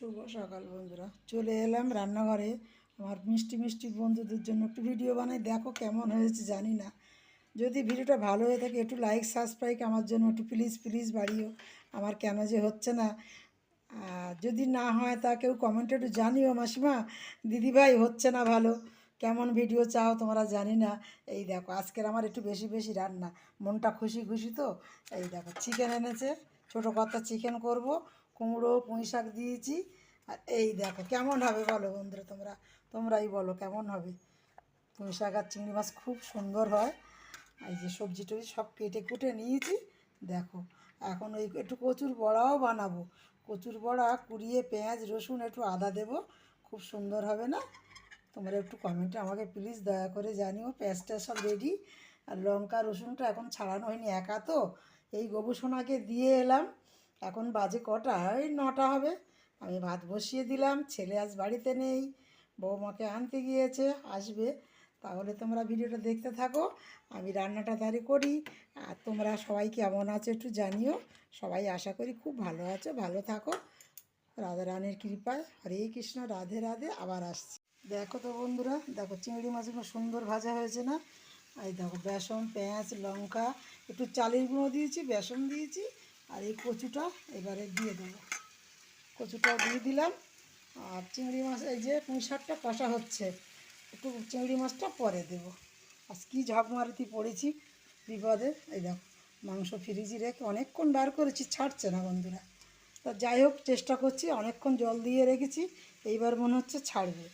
শুভ সকাল বন্ধুরা। চলে এলাম রান্নাঘরে। আমার মিষ্টি মিষ্টি বন্ধুদের জন্য একটু ভিডিও বানাই। দেখো কেমন হয়েছে, জানি না। যদি ভিডিওটা ভালো হয়ে থাকে, একটু লাইক সাবস্ক্রাইব আমার জন্য একটু প্লিজ প্লিজ বাড়িও। আমার কেন যে হচ্ছে না। যদি না হয়, তা কেউ কমেন্টে একটু জানিও মাসিমা। দিদিভাই হচ্ছে না ভালো। কেমন ভিডিও চাও তোমরা জানি না। এই দেখো, আজকের আমার একটু বেশি বেশি রান্না। মনটা খুশি খুশি তো? এই দেখো চিকেন এনেছে। ছোটো কথা চিকেন করব। কুমড়ো, পুঁই শাক দিয়েছি। আর এই দেখো, কেমন হবে বলো বন্ধুরা তোমরা? তোমরাই বলো কেমন হবে? পুঁই শাক আর চিংড়ি মাছ খুব সুন্দর হয়। এই যে সবজি টবজি সব কেটে কুটে নিয়েছি, দেখো। এখন ওই একটু কচুর বড়াও বানাবো। কচুর বড়া, কুড়িয়ে পেঁয়াজ, রসুন একটু আদা দেবো, খুব সুন্দর হবে না? তোমরা একটু কমেন্টে আমাকে প্লিজ দয়া করে জানিও, পেঁয়াজটা সব রেডি আর লঙ্কা, রসুনটা এখন ছাড়ানো হয়নি, একা তো। এই গবুসোনাকে দিয়ে এলাম। এখন বাজে কটা? ওই নটা হবে। আমি ভাত বসিয়ে দিলাম, ছেলে আজ বাড়িতে নেই, বৌমাকে আনতে গিয়েছে, আসবে। তাহলে তোমরা ভিডিওটা দেখতে থাকো, আমি রান্নাটা তারি করি। আর তোমরা সবাই কেমন আছো একটু জানিও। সবাই আশা করি খুব ভালো আছো, ভালো থাকো। রাধা রানীর কৃপায়, হরে কৃষ্ণ, রাধে রাধে, আবার আসছি। দেখো তো বন্ধুরা, দেখো চিংড়ি মাছগুলো সুন্দর ভাজা হয়েছে না? এই দেখো বেসন, পেঁয়াজ, লঙ্কা, একটু চালের গুঁড়ো দিয়েছি, বেসন দিয়েছি। আর এই কচুটা এবারে দিয়ে দেবো। কচুটা দিয়ে দিলাম। আর চিংড়ি মাছ, এই যে পুঁই শাকটা কষা হচ্ছে, একটু চিংড়ি মাছটা পরে দেবো। আজ কী ঝাঁপ মারতি পড়েছি বিপদে, এই দেখো, মাংস ফ্রিজে রেখে অনেকক্ষণ বার করেছি, ছাড়ছে না বন্ধুরা। তা যাই হোক, চেষ্টা করছি, অনেকক্ষণ জল দিয়ে রেখেছি, এইবার মনে হচ্ছে ছাড়বে।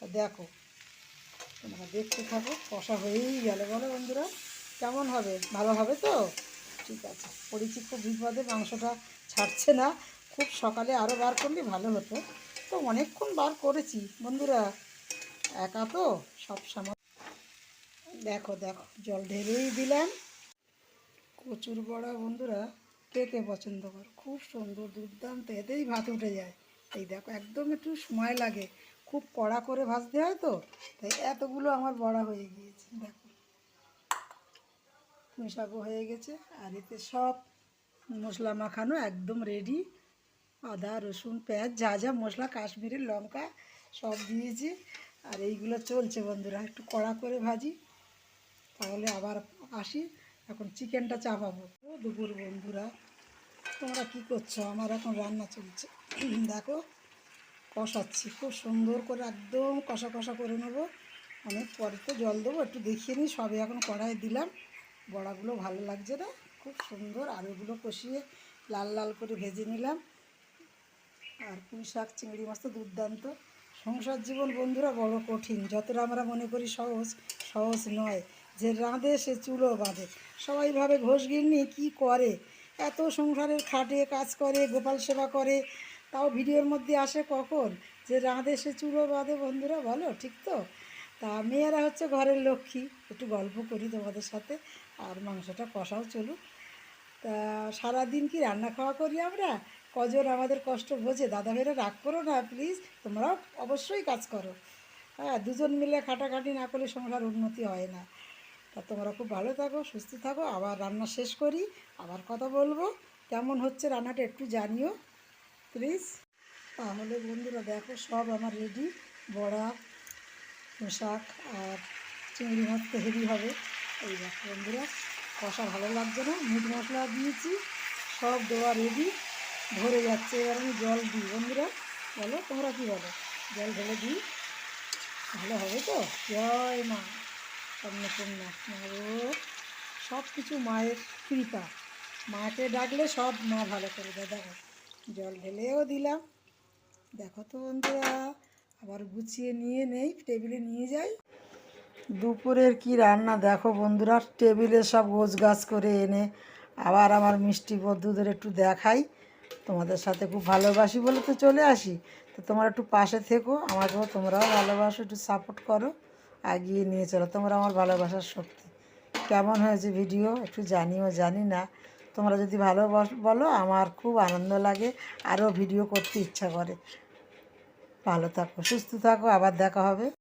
তা দেখো, তোমরা দেখতে থাকো, কষা হয়েই গেলে। বলো বন্ধুরা, কেমন হবে? ভালো হবে তো? ঠিক আছে। পড়েছি খুব বিপদে মাংসটা ছাড়ছে না। খুব সকালে আরও বার করলে ভালো হতো। তো অনেকক্ষণ বার করেছি। বন্ধুরা, একা তো সব সময়। দেখো দেখো, জল ঢেলেই দিলাম। কচুর বড়া বন্ধুরা কে পছন্দ করো। খুব সুন্দর, দুর্দান্ত, এতেই ভাত উঠে যায়। এই দেখো, একদম একটু সময় লাগে। খুব কড়া করে ভাজতে হয় তো, তাই এতগুলো আমার বড়া হয়ে গিয়েছে। দেখো। শাকও হয়ে গেছে। আর এতে সব মশলা মাখানো একদম রেডি আদা, রসুন, পেঁয়াজ, যা যা মশলা, কাশ্মীরের লঙ্কা সব দিয়েছি। আর এইগুলো চলছে বন্ধুরা, একটু কড়া করে ভাজি। তাহলে আবার আসি, এখন চিকেনটা চাপাবো। দুপুর বন্ধুরা, তোমরা কি করছ? আমার এখন রান্না চলছে। দেখো, কষাচ্ছি। খুব সুন্দর করে একদম কষা কষা করে নেব। অনেক পরে তো জল দেবো, একটু দেখিয়ে নিই। সবে এখন কড়াই দিলাম। বড়াগুলো ভালো লাগছে না? খুব সুন্দর। আলুগুলো কষিয়ে লাল লাল করে ভেজে নিলাম। আর পুঁই শাক, চিংড়ি মাছ তো দুর্দান্ত। সংসার জীবন বন্ধুরা বড় কঠিন। যতটা আমরা মনে করি সহজ সহজ নয়। যে রাঁধে, সে চুলো বাঁধে। সবাই ভাবে ঘোষ গিন্নি কী করে? এত সংসারের খাটে কাজ করে, গোপাল সেবা করে। তাও ভিডিওর মধ্যে আসে কখন? যে রাঁধে, সে চুলো বাঁধে বন্ধুরা, বলো, ঠিক তো? তা মেয়েরা হচ্ছে ঘরের লক্ষ্মী। একটু গল্প করি তোমাদের সাথে, আর মাংসটা কষাও চলুক। তা সারাদিন কি রান্না খাওয়া করি আমরা? কজন আমাদের কষ্ট বোঝে? দাদা ভাইরা রাগ করো না প্লিজ তোমরাও অবশ্যই কাজ করো। হ্যাঁ দুজন মিলে খাটাখাটি না করলে সংসার উন্নতি হয় না। তা তোমরা খুব ভালো থাকো, সুস্থ থাকো। আবার রান্না শেষ করি, আবার কথা বলব। কেমন হচ্ছে রান্নাটা একটু জানিও প্লিজ তাহলে বন্ধুরা দেখো, সব আমার রেডি বড়া শাক আর চিংড়ি মাছ তো হেভি হবে। এই দেখো বন্ধুরা, কষা ভালো লাগছে না। মিট মশলা দিয়েছি, সব দেওয়া রেডি ভরে যাচ্ছে। এবার আমি জল দিই। বন্ধুরা, বলো তোমরা কী বলো? জল ঢেলে দিই। ভালো হবে তো? জয় মা। অন্নপূর্ণা মারো সব কিছু মায়ের কৃপা। মাকে ডাকলে সব মা ভালো করে দেয়। দেখো, জল ঢেলেও দিলাম। দেখো তো বন্ধুরা আবার গুছিয়ে নিয়ে নেই, টেবিলে নিয়ে যাই। দুপুরের কি রান্না দেখো বন্ধুরা, টেবিলে সব গোছ গাছ করে এনে আবার আমার মিষ্টি বন্ধুদের একটু দেখাই। তোমাদের সাথে খুব ভালোবাসি বলে তো চলে আসি। তো তোমরা একটু পাশে থেকো, আমাকেও তোমরাও ভালোবাসো, একটু সাপোর্ট করো, এগিয়ে নিয়ে চলো। তোমরা আমার ভালোবাসার শক্তি। কেমন হয়েছে ভিডিও একটু জানিও, জানি না। তোমরা যদি ভালোবাস বলো, আমার খুব আনন্দ লাগে, আরও ভিডিও করতে ইচ্ছা করে। ভালো থাকো সুস্থ থাকো আবার দেখা হবে।